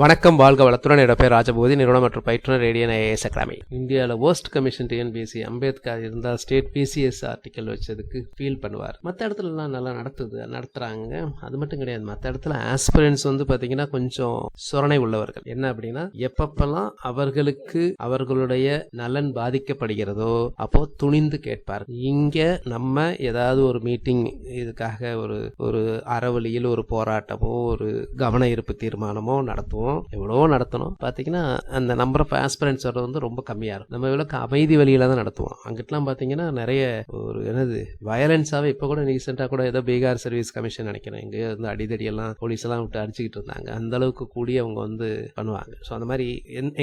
வணக்கம் வாழ்க வளத்துடன். என்னோட பேர் ராஜபூதி. நிறுவனம் மற்றும் பயிற்றுனர் ரேடியன் ஐஏஎஸ் அகாடமி. இந்தியாவில் ஓஸ்ட் கமிஷன் டிஎன்பிசி அம்பேத்கர் இருந்தால் ஸ்டேட் பிசிஎஸ் ஆர்டிக்கல் வச்சதுக்கு ஃபீல் பண்ணுவார். மற்ற இடத்துலலாம் நல்லா நடத்துது நடத்துகிறாங்க அது மட்டும் கிடையாது. மற்ற இடத்துல ஆஸ்பிரன்ஸ் வந்து பார்த்தீங்கன்னா கொஞ்சம் சொரணை உள்ளவர்கள். என்ன அப்படின்னா எப்பப்பெல்லாம் அவர்களுக்கு அவர்களுடைய நலன் பாதிக்கப்படுகிறதோ அப்போ துணிந்து கேட்பார். இங்கே நம்ம ஏதாவது ஒரு மீட்டிங் இதுக்காக ஒரு ஒரு அறவழியில் ஒரு போராட்டமோ ஒரு கவன ஈர்ப்பு தீர்மானமோ நடத்துவோம். எவ்வளவோ நடத்தணும். பார்த்தீங்கன்னா அந்த நம்பர் ஆஃப் ஆஸ்பிரன்ஸ் வர்றது வந்து ரொம்ப கம்மியாக இருக்கும். நம்ம இவ்வளோ அமைதி வழியில தான் நடத்துவோம். அங்கிட்டலாம் பார்த்தீங்கன்னா நிறைய ஒரு என்னது வயலன்ஸாகவே இப்போ கூட ரீசெண்டாக கூட ஏதோ பீகார் சர்வீஸ் கமிஷன் நினைக்கிறேன். எங்கே வந்து அடிதடியெல்லாம் போலீஸ் எல்லாம் விட்டு அடிச்சுக்கிட்டு இருந்தாங்க. அந்த அளவுக்கு கூடி அவங்க வந்து பண்ணுவாங்க. ஸோ அந்த மாதிரி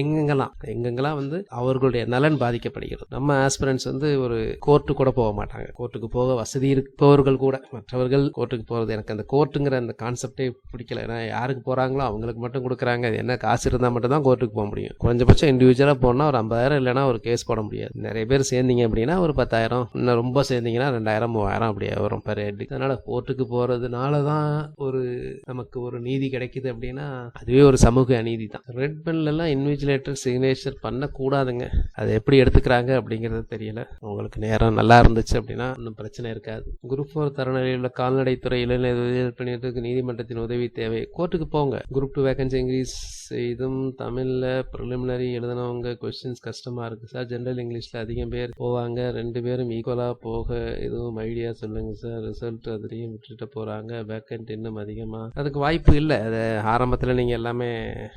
எங்கெங்கெல்லாம் எங்கெங்கெல்லாம் வந்து அவர்களுடைய நலன் பாதிக்கப்படுகிறது. நம்ம ஆஸ்பிரன்ஸ் வந்து ஒரு கோர்ட்டு கூட போக மாட்டாங்க. கோர்ட்டுக்கு போக வசதி இருப்பவர்கள் கூட. மற்றவர்கள் கோர்ட்டுக்கு போகிறது எனக்கு அந்த கோர்ட்டுங்கிற அந்த கான்செப்டே பிடிக்கல. ஏன்னா யாருக்கு போகிறாங்களோ அவங்களுக்கு மட்டும் கொடுக்குறாங்க. அது என்ன காசு இருந்தால் மட்டும் தான் கோர்ட்டுக்கு போக முடியும். குறைஞ்சபட்சம் இண்டிவிஜுவலாக போனால் ஒரு ஐம்பதாயிரம் இல்லைன்னா ஒரு கேஸ் போட முடியாது. நிறைய பேர் சேர்ந்தீங்க அப்படின்னா ஒரு பத்தாயிரம் இன்னும் ரொம்ப சேர்ந்தீங்கன்னா ரெண்டாயிரம் மூவாயிரம் அப்படியே வரும் பெர் ஹெட் அதனால் கோர்ட்டுக்கு போகிறதுனால தான் ஒரு நமக்கு ஒரு நீதி கிடைக்குது அப்படின்னா அதுவே ஒரு சமூக அநீதி தான். ரெட் பென்லலாம் இன்விஜிலேட்டர் சிக்னேச்சர் பண்ணக்கூடாதுங்க. அதை எப்படி எடுத்துக்கிறாங்க அப்படிங்கிறது தெரியல. உங்களுக்கு நேரம் நல்லா இருந்துச்சு அப்படின்னா ஒன்றும் பிரச்சனை இருக்காது. குரூப் ஃபோர் தரநிலையில் உள்ள கால்நடைத்துறை இளைஞர் பணியிடத்துக்கு நீதிமன்றத்தின் உதவி தேவை. கோர்ட்டுக்கு போங்க. குரூப் டூ வேகன்சி இங்கிலீஷ் செய்தும் தமிழில் ப்ரிலிமினரி எழுதினவங்க கொஸ்டின்ஸ் கஷ்டமாக இருக்குது சார் ஜென்ரல் இங்கிலீஷில் அதிகம் பேர் போவாங்க. ரெண்டு பேரும் ஈக்குவலாக போக எதுவும் ஐடியா சொல்லுங்கள் சார் ரிசல்ட் அதுலேயும் விட்டுட்டு போகிறாங்க வேக்கன்ட் இன்னும் அதிகமாக அதுக்கு வாய்ப்பு இல்லை. அதை ஆரம்பத்தில் நீங்கள் எல்லாமே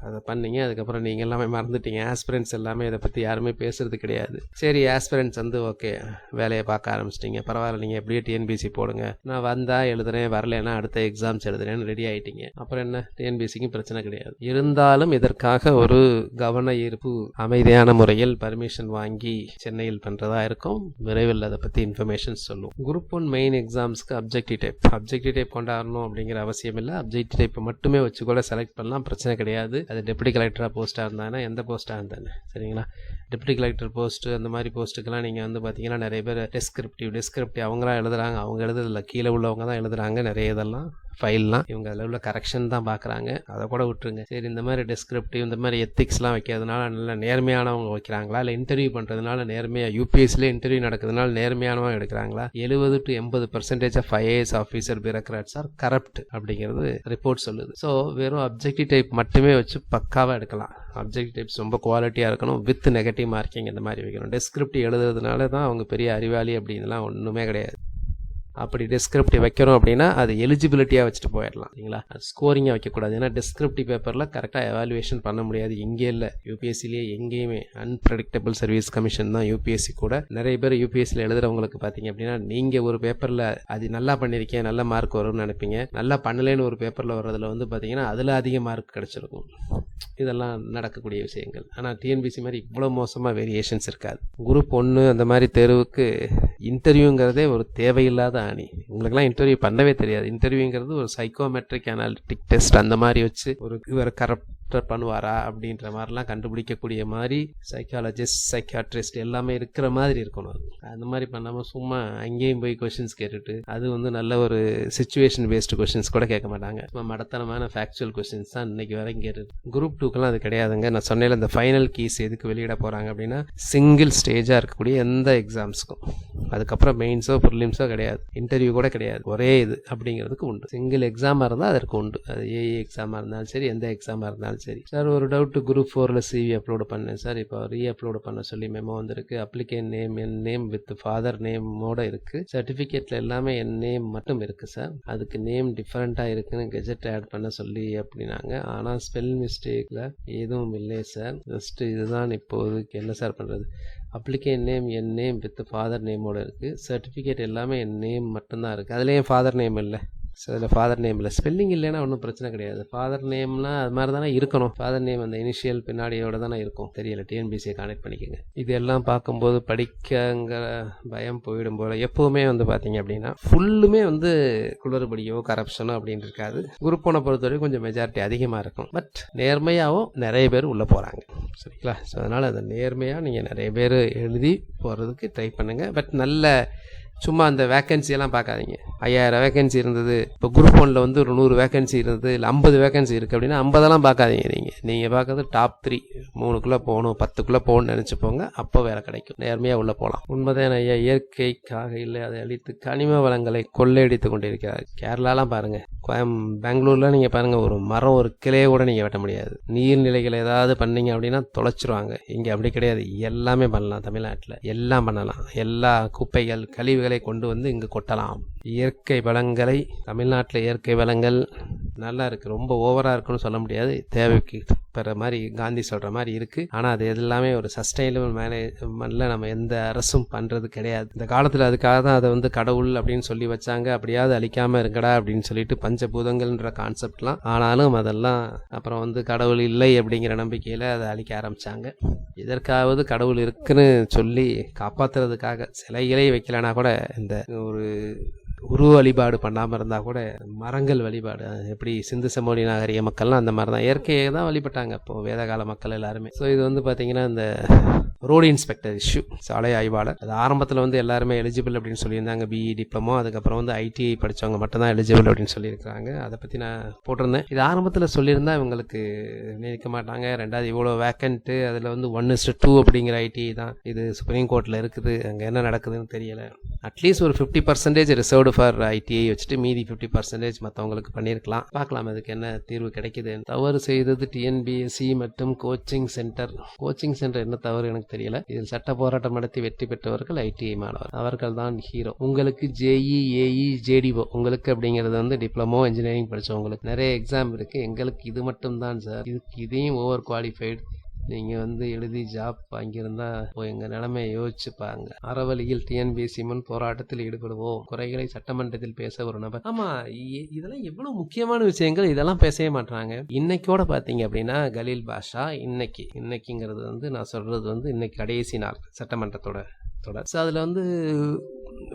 அதை பண்ணீங்க. அதுக்கப்புறம் நீங்கள் எல்லாமே மறந்துட்டீங்க. ஆஸ்பிரன்ஸ் எல்லாமே இதை பற்றி யாருமே பேசுறது கிடையாது. சரி ஆஸ்பிரன்ஸ் வந்து ஓகே வேலையை பார்க்க ஆரம்பிச்சிட்டிங்க. பரவாயில்ல. நீங்கள் எப்படியே டிஎன்பிசி போடுங்க. நான் வந்தால் எழுதுறேன் வரலன்னா அடுத்த எக்ஸாம்ஸ் எழுதுறேன்னு ரெடி ஆயிட்டீங்க. அப்புறம் என்ன? டிஎன்பிசிக்கும் பிரச்சனை கிடையாது. இருந்தாலும் இதற்காக ஒரு கவன ஈர்ப்பு அமைதியான முறையில் பர்மிஷன் வாங்கி சென்னையில் பண்ணுறதா இருக்கும். விரைவில் அதை பற்றி இன்ஃபர்மேஷன் சொல்லும். குரூப் ஒன் மெயின் எக்ஸாம்ஸ்க்கு அப்ஜெக்டிவ் டைப் அப்ஜெக்டிவ் டைப் கொண்டாடணும் அப்படிங்கிற அவசியம் இல்லை. அப்ஜெக்டிவ் டைப் மட்டுமே வச்சு கூட செலக்ட் பண்ணலாம். பிரச்சனை கிடையாது. அது டெப்டி கலெக்டராக போஸ்ட்டாக இருந்தானே எந்த போஸ்ட்டாக இருந்தானே. சரிங்களா? டெப்டி கலெக்டர் போஸ்ட்டு அந்த மாதிரி போஸ்ட்டுக்கெல்லாம் நீங்கள் வந்து பார்த்தீங்கன்னா நிறைய பேர் டெஸ்கிரிப்டிவ் டெஸ்கிரிப்டிவ் அவங்களாம் எழுதுறாங்க. அவங்க எழுதுறதில்ல கீழே உள்ளவங்க தான் எழுதுறாங்க. நிறைய இதெல்லாம் ஃபைல்லாம் இவங்க அதில் உள்ள கரெக்ஷன் தான் பார்க்குறாங்க அதை கூட விட்டுருங்க. சரி இந்த மாதிரி டெஸ்கிரிப்டிவ் இந்த மாதிரி எத்திக்ஸ்லாம் வைக்கிறதுனால நல்ல நேர்மையானவங்க வைக்கிறாங்களா? இல்லை இன்டர்வியூ பண்ணுறதுனால நேர்மையாக யூபிஎஸ்சியில் இன்டர்வியூ நடக்கிறதுனால நேர்மையானவங்க எடுக்கிறாங்களா? எழுபது டு எண்பது percentage of IAS officer bureaucrats are corrupt அப்படிங்கிறது ரிப்போர்ட் சொல்லுது. ஸோ வெறும் அப்ஜெக்டிவ் டைப் மட்டுமே வச்சு பக்காவாக எடுக்கலாம். அப்ஜெக்ட் டைப்ஸ் ரொம்ப குவாலிட்டியாக இருக்கணும். வித் நெகட்டிவ் மார்க்கிங் இந்த மாதிரி வைக்கணும். டெஸ்கிரிப்ட் எழுதுறதுனால தான் அவங்க பெரிய அறிவாளி அப்படின்லாம் ஒன்றுமே கிடையாது. அப்படி டிஸ்கிரிப்டிவ் வைக்கிறோம் அப்படின்னா அது எலிஜிபிலிட்டியாக வச்சுட்டு போயிடலாம் சரிங்களா ஸ்கோரிங்காக வைக்கக்கூடாது. ஏன்னா டிஸ்கிரிப்டிவ் பேப்பரில் கரெக்டாக எவாலுவேஷன் பண்ண முடியாது. இங்கே இல்லை. யூபிஎஸ்சிலேயே எங்கேயுமே அன்பிரடிக்டபிள் சர்வீஸ் கமிஷன் தான் யூபிஎஸ்சி கூட. நிறைய பேர் யூபிஎஸ்சியில் எழுதுறவங்களுக்கு பார்த்தீங்க அப்படின்னா நீங்கள் ஒரு பேப்பரில் அது நல்லா பண்ணியிருக்கேன் நல்ல மார்க் வரும்னு நினைப்பீங்க. நல்லா பண்ணலேன்னு ஒரு பேப்பரில் வர்றதுல வந்து பார்த்தீங்கன்னா அதில் அதிக மார்க் கிடச்சிருக்கும். இதெல்லாம் நடக்கக்கூடிய விஷயங்கள். ஆனால் டிஎன்பிசி மாதிரி இவ்வளோ மோசமாக வேரியேஷன்ஸ் இருக்காது. குரூப் ஒன்று அந்த மாதிரி தேர்வுக்கு இன்டர்வியூங்கிறதே ஒரு தேவையில்லாத நீ. உங்களுக்குலாம் இன்டர்வியூ பண்ணவே தெரியாது. இன்டர்வியூங்கிறது ஒரு சைக்கோமெட்ரிக் அனாலிட்டிக் டெஸ்ட் அந்த மாதிரி வச்சு ஒரு இவர் கரப்டர் பண்ணுவாரா அப்படின்ற மாதிரிலாம் கண்டுபிடிக்கக்கூடிய மாதிரி சைக்காலஜிஸ்ட் சைக்காட்ரிஸ்ட் எல்லாமே இருக்கிற மாதிரி இருக்கணும் அது. அந்த மாதிரி பண்ணாமல் சும்மா அங்கேயும் போய் கொஷின்ஸ் கேட்டுட்டு அது வந்து நல்ல ஒரு சுச்சுவேஷன் பேஸ்டு கொஷின்ஸ் கூட கேட்க மாட்டாங்க. சும்மா மடத்தனமான ஃபேக்சுவல் கொஷின்ஸ் தான் இன்னைக்கு வரைக்கும் கேட்டுட்டு குரூப் டூக்கெல்லாம் அது கிடையாதுங்க. நான் சொன்னேன் இந்த ஃபைனல் கீஸ் எதுக்கு வெளியிட போகிறாங்க அப்படின்னா சிங்கிள் ஸ்டேஜாக இருக்கக்கூடிய எந்த எக்ஸாம்ஸ்க்கும் அதுக்கப்புறம் மெயின்ஸோ ப்ரிலிம்ஸோ கிடையாது. இன்டர்வியூ கூட கிடையாது. ஒரே இது அப்படிங்கிறதுக்கு உண்டு. சிங்கிள் எக்ஸாமாக இருந்தால் அதற்கு உண்டு. அது ஏஇ எக்ஸாமாக இருந்தாலும் சரி எந்த எக்ஸாமாக இருந்தாலும் சரி. சார் ஒரு டவுட்டு குரூப் ஃபோரில் சிவி அப்லோடு பண்ணேன். சார் இப்போ ரீ அப்லோடு பண்ண சொல்லி மெமோ வந்திருக்கு. அப்ளிகேன் நேம் என் நேம் வித் ஃபாதர் நேமோட இருக்குது சர்டிஃபிகேட்டில் எல்லாமே என் நேம் மட்டும் இருக்குது சார் அதுக்கு நேம் டிஃப்ரெண்ட்டாக இருக்குன்னு கெஜெட் ஆட் பண்ண சொல்லி அப்படின்னாங்க. ஆனால் ஸ்பெல் மிஸ்டேக்கில் எதுவும் இல்லை சார் ஜஸ்ட் இதுதான் இப்போதைக்கு என்ன சார் பண்ணுறது அப்ளிகேன் நேம் என் நேம் வித் ஃபாதர் நேமோட இருக்குது சர்டிஃபிகேட் எல்லாமே என் நேம் மட்டும்தான் இருக்குது அதுலேயே ஃபாதர் நேம் இல்லை. ஸோ அதில் ஃபாதர் நேமில் ஸ்பெல்லிங் இல்லைன்னா ஒன்றும் பிரச்சனை கிடையாது. ஃபாதர் நேம்னா அது மாதிரி தானே இருக்கணும். ஃபாதர் நேம் அந்த இனிஷியல் பின்னாடியோட தானே இருக்கும். தெரியல. டிஎன்பிசியை கனெக்ட் பண்ணிக்கோங்க. இது எல்லாம் பார்க்கும்போது படிக்கங்கிற பயம் போயிடும் போல. எப்போவுமே வந்து பார்த்தீங்க அப்படின்னா ஃபுல்லுமே வந்து குளறுபடியோ கரப்ஷனோ அப்படின்னு இருக்காது. குரூப் ஒன்றை பொறுத்தவரைக்கும் கொஞ்சம் மெஜாரிட்டி அதிகமாக இருக்கும். பட் நேர்மையாகவும் நிறைய பேர் உள்ளே போகிறாங்க சரிங்களா? ஸோ அதனால் அந்த நேர்மையாக நீங்கள் நிறைய பேர் எழுதி போகிறதுக்கு ட்ரை பண்ணுங்கள் பட் நல்ல சும்மா அந்த வேக்கன்சியெல்லாம் பார்க்காதீங்க. ஐயாயிரம் வேக்கன்சி இருந்தது. இப்போ குரூப் ஒனில் வந்து ஒரு நூறு வேக்கன்சி இருந்தது. இல்லை ஐம்பது வேக்கன்சி இருக்குது அப்படின்னா ஐம்பதெல்லாம் பார்க்காதீங்க நீங்கள் நீங்கள் பார்க்கறது டாப் த்ரீ மூணுக்குள்ளே போகணும் பத்துக்குள்ளே போகணும்னு நினச்சி போங்க. அப்போ வேலை கிடைக்கும். நேர்மையாக உள்ளே போகலாம் உண்மைதான் ஐயா. இயற்கைக்காக இல்லை. அதை அழித்து கனிம வளங்களை கொள்ளையடித்து கொண்டிருக்கிறார். கேரளாலாம் பாருங்கள் கோயம் பெங்களூர்ல நீங்கள் பாருங்கள் ஒரு மரம் ஒரு கிளையை கூட நீங்கள் வெட்ட முடியாது. நீர்நிலைகள் ஏதாவது பண்ணீங்க அப்படின்னா தொலைச்சிருவாங்க. இங்கே அப்படி கிடையாது. எல்லாமே பண்ணலாம் தமிழ்நாட்டில். எல்லாம் பண்ணலாம். எல்லா குப்பைகள் கழிவுகளை கொண்டு வந்து இங்கு கொட்டலாம். இயற்கை வளங்களை தமிழ்நாட்டில் இயற்கை வளங்கள் நல்லா இருக்குது ரொம்ப ஓவராக இருக்குன்னு சொல்ல முடியாது. தேவைக்கு பெற மாதிரி காந்தி சொல்கிற மாதிரி இருக்குது ஆனால் அது எல்லாமே ஒரு சஸ்டைனபிள் மேனேஜ்மெண்ட்டில் நம்ம எந்த அரசும் பண்ணுறது கிடையாது. இந்த காலத்தில் அதுக்காக தான் அதை வந்து கடவுள் அப்படின்னு சொல்லி வச்சாங்க. அப்படியாவது அழிக்காமல் இருக்கடா அப்படின்னு சொல்லிட்டு பஞ்சபூதங்கள்ன்ற கான்செப்ட்லாம் ஆனாலும் அதெல்லாம் அப்புறம் வந்து கடவுள் இல்லை அப்படிங்கிற நம்பிக்கையில் அதை அழிக்க ஆரம்பித்தாங்க இதற்காவது கடவுள் இருக்குன்னு சொல்லி காப்பாற்றுறதுக்காக சிலைகளே வைக்கலனா கூட இந்த ஒரு உருவ வழிபாடு பண்ணாமல் இருந்தால் கூட மரங்கள் வழிபாடு எப்படி சிந்து சமோனி நாகரிக மக்கள்லாம் அந்த மாதிரி தான் இயற்கையை தான் வழிபட்டாங்க இப்போது வேதகால மக்கள் எல்லாருமே. ஸோ இது வந்து பார்த்திங்கன்னா இந்த ரோடு இன்ஸ்பெக்டர் இஷ்யூ சாலை ஆய்வாளர். அது ஆரம்பத்தில் வந்து எல்லாருமே எலிஜிபிள் அப்படின்னு சொல்லியிருந்தாங்க. பிஇ டிப்ளமோ அதுக்கப்புறம் வந்து ஐடிஐ படித்தவங்க மட்டும்தான் எலிஜிபிள் அப்படின்னு சொல்லியிருக்காங்க அதை பற்றி நான் போட்டிருந்தேன். இது ஆரம்பத்தில் சொல்லியிருந்தா இவங்களுக்கு நினைக்க மாட்டாங்க. ரெண்டாவது இவ்வளோ வேக்கண்ட்டு அதில் வந்து ஒன் இஸ்ட் டூ அப்படிங்கிற ஐடிஐ தான். இது சுப்ரீம் கோர்ட்டில் இருக்குது. அங்கே என்ன நடக்குதுன்னு தெரியலை. அட்லீஸ்ட் ஒரு fifty percentage reserved for ITI வச்சுட்டு மீதி ஃபிஃப்டி பர்சன்டேஜ் மற்றவங்களுக்கு பண்ணியிருக்கலாம். பார்க்கலாம் அதுக்கு என்ன தீர்வு கிடைக்குது. தவறு செய்தது டிஎன்பிஎஸ்சி மற்றும் கோச்சிங் சென்டர் கோச்சிங் சென்டர் என்ன தவறு எனக்கு தெரியல. இதில் சட்ட போராட்டம் நடத்தி வெற்றி பெற்றவர்கள் ஐடிஐ மாணவர். அவர்கள் தான் ஹீரோ உங்களுக்கு ஜேஇ ஏஇ ஜேடிஓ உங்களுக்கு அப்படிங்கிறது வந்து டிப்ளமோ இன்ஜினியரிங் படித்தவங்களுக்கு நிறைய எக்ஸாம் இருக்குது எங்களுக்கு இது மட்டும் தான் சார் இதுக்கு இதையும் ஓவர் குவாலிஃபைடு நீங்கள் வந்து எழுதி ஜாப் வாங்கியிருந்தா இப்போ எங்கள் நிலைமையை யோசிச்சுப்பாங்க அறவழியில் டிஎன்பிஎஸ்சி முன் போராட்டத்தில் ஈடுபடுவோம். குறைகளை சட்டமன்றத்தில் பேச ஒரு நபர். ஆமாம் இதெல்லாம் எவ்வளோ முக்கியமான விஷயங்கள் இதெல்லாம் பேசவே மாட்டாங்க இன்னைக்கோட பார்த்தீங்க அப்படின்னா கலீல் பாஷா இன்னைக்கு இன்னைக்குங்கிறது வந்து நான் சொல்கிறது வந்து இன்னைக்கு கடைசி நாள் சட்டமன்றத்தோட தொடர். ஸோ அதில் வந்து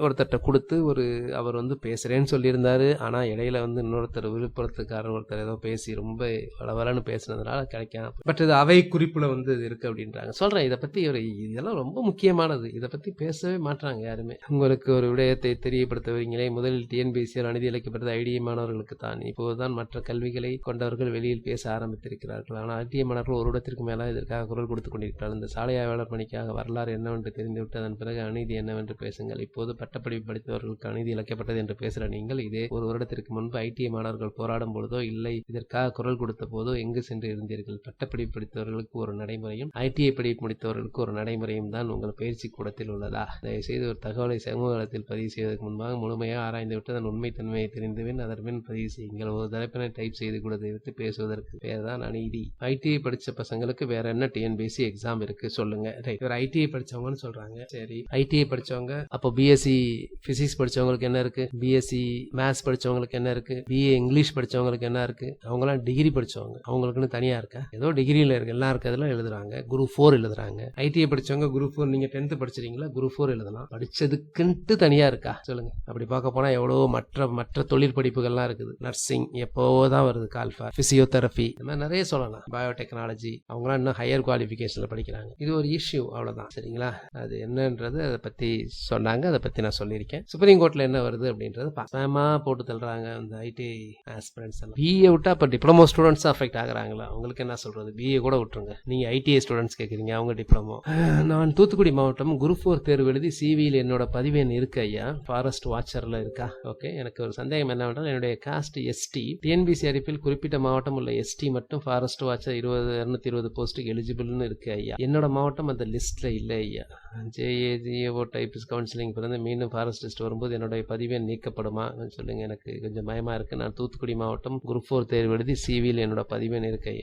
ஒருத்தர்கிட்ட கொடுத்து ஒரு அவர் வந்து பேசுகிறேன்னு சொல்லியிருந்தார். ஆனால் இடையில வந்து இன்னொருத்தர் விழுப்புரத்துக்காரர் ஒருத்தர் ஏதோ பேசி ரொம்ப வளவலன்னு பேசுனதுனால கிடைக்காம பட் இது அவை குறிப்பில் வந்து இது இருக்குது அப்படின்றாங்க. சொல்கிறேன் இதை பற்றி ஒரு இதெல்லாம் ரொம்ப முக்கியமானது. இதை பற்றி பேசவே மாட்டாங்க யாருமே. உங்களுக்கு ஒரு விடயத்தை தெரியப்படுத்த வரீங்களே முதலில் டிஎன்பிசியால் அநீதி இழைக்கப்பட்டது ஐடிஐ மாணவர்களுக்கு தான். இப்போதுதான் மற்ற கல்விகளை கொண்டவர்கள் வெளியில் பேச ஆரம்பித்திருக்கிறார்கள். ஆனால் ஐடிஐ மாணவர்கள் ஒரு இடத்திற்கு மேலே இதற்காக குரல் கொடுத்து கொண்டிருக்கிறார்கள். இந்த சாலை பணிக்காக வரலாறு என்னவென்று தெரிந்துவிட்டு அதன் பிறகு அநீதி என்னவென்று பேசுங்கள். இப்போது பட்டப்படிப்பு படித்தவர்களுக்கு அநீதி இழைக்கப்பட்டது என்று பேசுகிற நீங்கள் இதே ஒரு வருடத்திற்கு முன்பு ஐடிஐ மாணவர்கள் போராடும் பொழுதோ இல்லை இதற்காக குரல் கொடுத்த போதோ எங்கு சென்று இருந்தீர்கள்? பட்டப்படிப்பு படித்தவர்களுக்கு ஒரு நடைமுறையும் ஐடிஐ படிப்பு முடித்தவர்களுக்கு ஒரு நடைமுறையும் தான் உங்கள் பயிற்சி கூடத்தில் உள்ளதா? தயவு செய்து ஒரு தகவலை சமூக வளத்தில் பதிவு செய்வதற்கு முன்பாக முழுமையாக ஆராய்ந்துவிட்டு அதன் உண்மைத்தன்மையை தெரிந்துவின் அதன் பின் பதிவு செய்யுங்கள். ஒரு தலைப்பினை டைப் செய்து கூட தெரிவித்து பேசுவதற்கு பேர் தான் அநீதி. ஐடிஐ படித்த பசங்களுக்கு வேற என்ன டிஎன்பிஎஸ்சி எக்ஸாம் இருக்கு? சொல்லுங்க. ரைட் இவர் ஐடிஐ படிச்சவங்கன்னு சொல்றாங்க. சரி. ஐடிஐ படிச்சவங்க அப்போ பிஎஸ்சி பிசிக்ஸ் படிச்சவங்களுக்கு என்ன இருக்குது பிஎஸ்சி மேத்ஸ் படிச்சவங்களுக்கு என்ன இருக்குது பிஏ இங்கிலீஷ் படிச்சவங்களுக்கு என்ன இருக்குது அவங்கெல்லாம் டிகிரி படித்தவங்க அவங்களுக்குன்னு தனியாக இருக்கா? ஏதோ டிகிரியில் இருக்கு. எல்லாம் இருக்கிறதுலாம் எழுதுறாங்க. குரூப் ஃபோர் எழுதுறாங்க. ஐடிஐ படிச்சவங்க குரூப் ஃபோர் நீங்கள் டென்த்து படிச்சிருக்கீங்களா? குரூப் ஃபோர் எழுதலாம். படிச்சதுக்குன்ட்டு தனியாக இருக்கா? சொல்லுங்கள் அப்படி பார்க்க போனால் எவ்வளோ மற்ற மற்ற தொழில் படிப்புகள்லாம் இருக்குது. நர்சிங் எப்போவோ தான் வருது. கால்ஃபா ஃபிசியோதெரபி இந்த மாதிரி நிறைய சொல்லலாம். பயோடெக்னாலஜி அவங்களாம் இன்னும் ஹையர் குவாலிஃபிகேஷனில் படிக்கிறாங்க. இது ஒரு இஷ்யூ அவ்வளோதான் சரிங்களா? அது என்னன்றது அதை பற்றி சொன்னாங்க. அதை பற்றி நான் சொல்லியிருக்கேன். சுப்ரீம் கோர்ட்டில் என்ன வருது அப்படின்றது பாசமா போட்டு தள்ளுறாங்க அந்த ஐடி ஆஸ்பிரன்ஸ் எல்லாம். பிஏ விட்டா இப்போ டிப்ளமோ ஸ்டூடெண்ட்ஸ் அஃபெக்ட் ஆகுறாங்களா? உங்களுக்கு என்ன சொல்கிறது பிஏ கூட விட்டுருங்க. நீங்கள் ஐடிஐ ஸ்டூடெண்ட்ஸ் கேட்குறீங்க அவங்க டிப்ளமோ நான் தூத்துக்குடி மாவட்டம் குரூப் ஃபோர் தேர்வு எழுதி சிவியில் என்னோட பதிவேன் இருக்கு ஐயா. ஃபாரஸ்ட் வாட்சரில் இருக்கா? ஓகே எனக்கு ஒரு சந்தேகம் என்னவென்றால் என்னுடைய காஸ்ட் எஸ்டி டிஎன்பிசி அறிப்பில் குறிப்பிட்ட மாவட்டம் உள்ள எஸ்டி மட்டும் ஃபாரஸ்ட் வாட்சர் இருபது இரநூத்தி இருபது போஸ்ட்டுக்கு எலிஜிபிள்னு இருக்கு ஐயா. என்னோட மாவட்டம் அந்த லிஸ்ட்ல இல்லை ஐயா. ஜேஏஜிஏஓ டைப்ஸ் கவுன்சிலிங் பிறந்த மீண்டும் ஃபாரஸ்ட் லிஸ்ட் வரும்போது என்னுடைய பதிவெண் நீக்கப்படுமா? சொல்லுங்க எனக்கு கொஞ்சம் பயமாக இருக்கு. நான் தூத்துக்குடி மாவட்டம் குரூப் ஃபோர் தேர்வு எழுதி சிவியில் என்னோட பதிவெண் இருக்கு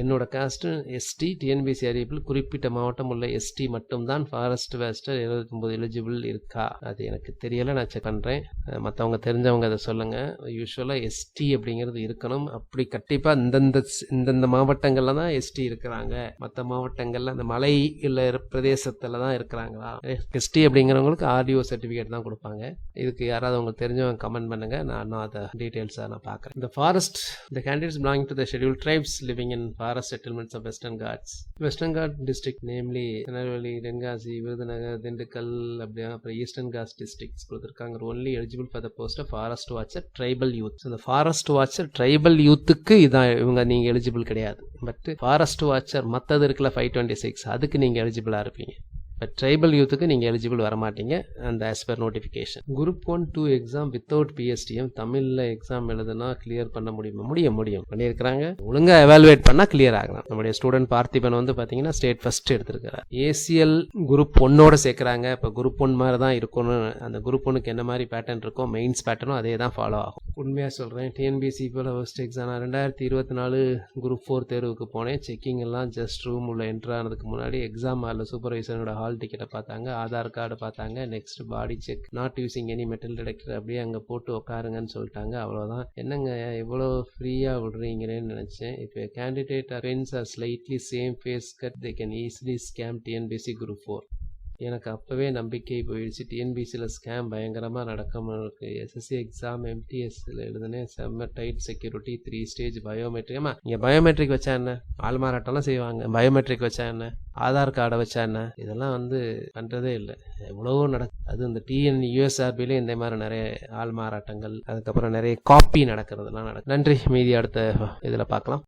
என்னோட காஸ்ட்டு எஸ்டி டிஎன்பிசி அறிவிப்பில் குறிப்பிட்ட மாவட்டம் உள்ள எஸ்டி மட்டும்தான் ஃபாரஸ்ட் வேஸ்டர் இருபத்தி ஒன்பது எலிஜிபிள் இருக்கா? அது எனக்கு தெரியல நான் செக் பண்ணுறேன் மற்றவங்க தெரிஞ்சவங்க அதை சொல்லுங்க. யூஸ்வலாக எஸ்டி அப்படிங்கிறது இருக்கணும். அப்படி கண்டிப்பாக இந்தந்த இந்தந்த மாவட்டங்களில் தான் எஸ்டி இருக்கிறாங்க. மற்ற மாவட்டங்களில் அந்த மலை இல்லை பிரதேசத்தில் தான் இருக்கிறாங்களா? எஸ்டி அப்படிங்கிறவங்களுக்கு ஆர்டிஓ சர்டிஃபிகேட் தான் கொடுப்பாங்க. இதுக்கு யாராவது உங்களுக்கு தெரிஞ்சவங்க கமெண்ட் பண்ணுங்க. நான் அதை டீட்டெயில்ஸாக நான் பார்க்குறேன். இந்த ஃபாரஸ்ட் இந்த candidates belong to the scheduled tribes living in forest settlements of western ghats western ghat district namely Tirunelveli Tenkasi Virudhunagar Dindigul அப்படியே? அப்புறம் ஈஸ்டர்ன் காட்ஸ் டிஸ்ட்ரிக்ட்ஸ் கொடுத்துருக்காங்க. Only eligible for the post of forest watcher tribal youth இந்த forest watcher tribal யூத்துக்கு இதான் இவங்க நீங்கள் eligible கிடையாது. But forest watcher மற்றது இருக்குல்ல ஃபைவ் டுவெண்ட்டி சிக்ஸ் அதுக்கு நீங்கள் எலிஜிபிளாக இருப்பீங்க. பட் ட்ரைபல் யூத்துக்கு நீங்கள் எலிஜிபிள் வர மாட்டீங்க அந்த as per notification group one two exam without PSTM தமிழில் எக்ஸாம் எழுதுனா கிளியர் பண்ண முடியுமா? முடியும் முடியும். பண்ணியிருக்கிறாங்க. ஒழுங்காக எவாலுவேட் பண்ணால் கிளியர் ஆகலாம். நம்முடைய ஸ்டூடெண்ட் பார்த்திபன் வந்து பார்த்தீங்கன்னா ஸ்டேட் ஃபர்ஸ்ட் எடுத்திருக்கிறார். ஏசிஎல் குரூப் ஒன்னோட சேர்க்குறாங்க. இப்போ குரூப் ஒன் மாதிரி தான் இருக்கும்னு அந்த குரூப் ஒன்னுக்கு என்ன மாதிரி பேட்டர்ன் இருக்கோ மெயின்ஸ் பேட்டர்னும் அதே தான் ஃபாலோ ஆகும். உண்மையாக சொல்கிறேன் டிஎன்பிசி போல் ஃபர்ஸ்ட் எக்ஸாம் நான் ரெண்டாயிரத்தி இருபத்தி நாலு குரூப் ஃபோர் தேர்வுக்கு போனேன். செக்கிங் எல்லாம் ஜஸ்ட் ரூம் உள்ள என்ட்ரு ஆனதுக்கு முன்னாடி எக்ஸாம் ஹாலில் சூப்பர்வைசரோட ஹால் டிக்கெட்டை பார்த்தாங்க ஆதார் கார்டை பார்த்தாங்க next body check not using any metal detector அப்படியே அங்கே போட்டு உட்காருங்கன்னு சொல்லிட்டாங்க. அவ்வளோதான் என்னங்க எவ்வளோ ஃப்ரீயாக விடுறீங்களேன்னு நினச்சேன். இப்போ candidate friends are slightly same face cut they can easily scam TNPSC group four எனக்கு அப்போவே நம்பிக்கை போயிடுச்சு. டிஎன்பிசியில் ஸ்கேம் பயங்கரமாக நடக்காமல் இருக்கு. எஸ்எஸ்சி எக்ஸாம் எம்டிஎஸ்சில் எழுதுனேன். செம்ம tight security three stage biometric ஆமாம் இங்கே பயோமெட்ரிக் வச்சா என்ன? ஆள் மாறாட்டம்லாம் செய்வாங்க. பயோமெட்ரிக் வச்சா என்ன? ஆதார் கார்டை வச்சா என்ன? இதெல்லாம் வந்து பண்ணுறதே இல்லை. எவ்வளவோ நடக்கு அது இந்த டிஎன் யூஎஸ்ஆர்பிலையும் இந்த மாதிரி நிறைய ஆள் மாறாட்டங்கள் அதுக்கப்புறம் நிறைய காப்பி நடக்கிறதுலாம் நடக்கும் நன்றி. மீதி அடுத்த இதில் பார்க்கலாம்.